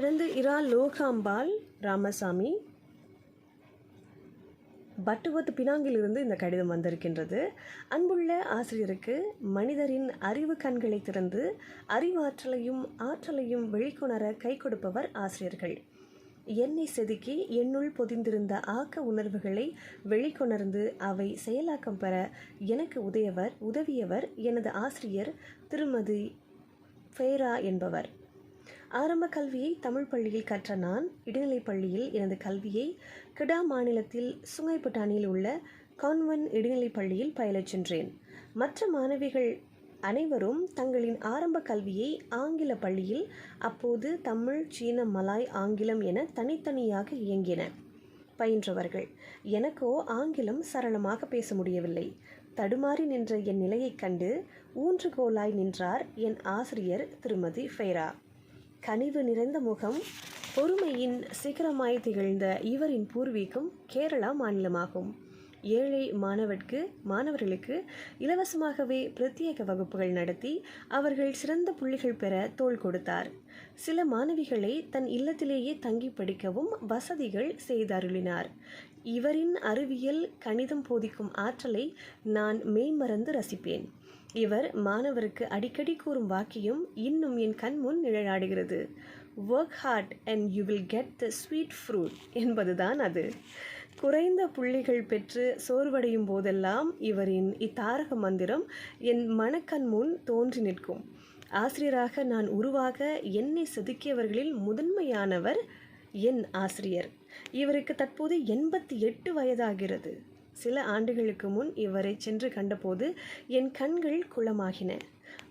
தொடர்ந்து இரா லோகாம்பாள் ராமசாமி. பட்டுவத்து பினாங்கிலிருந்து இந்த கடிதம் வந்திருக்கின்றது. அன்புள்ள ஆசிரியருக்கு மனிதரின் அறிவு கண்களை திறந்து அறிவாற்றலையும் ஆற்றலையும் வெளிக்கொணர கை கொடுப்பவர் ஆசிரியர்கள். என்னை செதுக்கி என்னுள் பொதிந்திருந்த ஆக்க உணர்வுகளை வெளிக்கொணர்ந்து அவை செயலாக்கம் பெற எனக்கு உதயவர் உதவியவர் எனது ஆசிரியர் திருமதி ஃபேரா என்பவர். ஆரம்ப கல்வியை தமிழ் பள்ளியில் கற்ற நான் இடைநிலைப் பள்ளியில் எனது கல்வியை கிடா மாநிலத்தில் சுங்கைப்பட்டானியில் உள்ள கான்வன் இடைநிலைப் பள்ளியில் பயிலச் சென்றேன். மற்ற மாணவிகள் அனைவரும் தங்களின் ஆரம்ப கல்வியை ஆங்கில பள்ளியில் அப்போது தமிழ் சீன மலாய் ஆங்கிலம் என தனித்தனியாக இயங்கின பயின்றவர்கள். எனக்கோ ஆங்கிலம் சரளமாக பேச முடியவில்லை. தடுமாறி நின்ற என் நிலையைக் கண்டு ஊன்றுகோலாய் நின்றார் என் ஆசிரியர் திருமதி ஃபெய்ரா. கனிவு நிறைந்த முகம் பொறுமையின் சிகரமாய் திகழ்ந்த இவரின் பூர்வீகம் கேரளா மாநிலமாகும். ஏழை மாணவர்க்கு மாணவர்களுக்கு இலவசமாகவே பிரத்யேக வகுப்புகள் நடத்தி அவர்கள் சிறந்த புள்ளிகள் பெற தோள் கொடுத்தார். சில மாணவிகளை தன் இல்லத்திலேயே தங்கி படிக்கவும் வசதிகள் செய்தருளினார். இவரின் அறிவியல் கணிதம் போதிக்கும் ஆற்றலை நான் மெய்மறந்து ரசிப்பேன். இவர் மாணவருக்கு அடிக்கடி கூறும் வாக்கியம் இன்னும் என் கண்முன் நிழலாடுகிறது. Work hard and you will get the sweet fruit என்பதுதான் அது. குறைந்த புள்ளிகள் பெற்று சோர்வடையும் போதெல்லாம் இவரின் இத்தாரக மந்திரம் என் மனக்கண் முன் தோன்றி நிற்கும். ஆசிரியராக நான் உருவாக என்னை செதுக்கியவர்களில் முதன்மையானவர் என் ஆசிரியர். இவருக்கு தற்போது எண்பத்தி எட்டு வயதாகிறது. சில ஆண்டுகளுக்கு முன் இவரை சென்று கண்டபோது என் கண்கள் குளமாகின.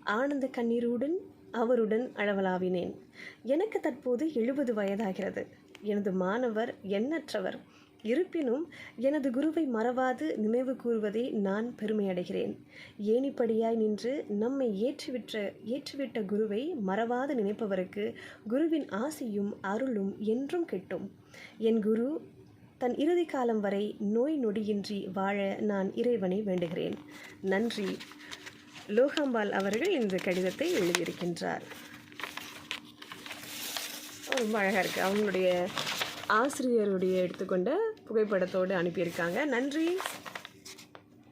ஆனந்த கண்ணீருடன் அவருடன் அளவலாவினேன் எனக்கு தற்போது எழுபது வயதாகிறது. எனது மாணவர் எண்ணற்றவர். இருப்பினும் எனது குருவை மறவாது நினைவு கூறுவதை நான் பெருமையடைகிறேன். ஏணிப்படியாய் நின்று நம்மை ஏற்றுவிட்ட ஏற்றுவிட்ட குருவை மறவாது நினைப்பவருக்கு குருவின் ஆசையும் அருளும் என்றும் கிட்டும். என் குரு தன் இறுதி காலம் வரை நோய் நொடியின்றி வாழ நான் இறைவனை வேண்டுகிறேன். நன்றி. லோகாம்பால் அவர்கள் இந்த கடிதத்தை எழுதியிருக்கின்றார். ரொம்ப அழகாக இருக்குது அவங்களுடைய ஆசிரியருடைய எடுத்துக்கொண்ட புகைப்படத்தோடு அனுப்பியிருக்காங்க. நன்றி.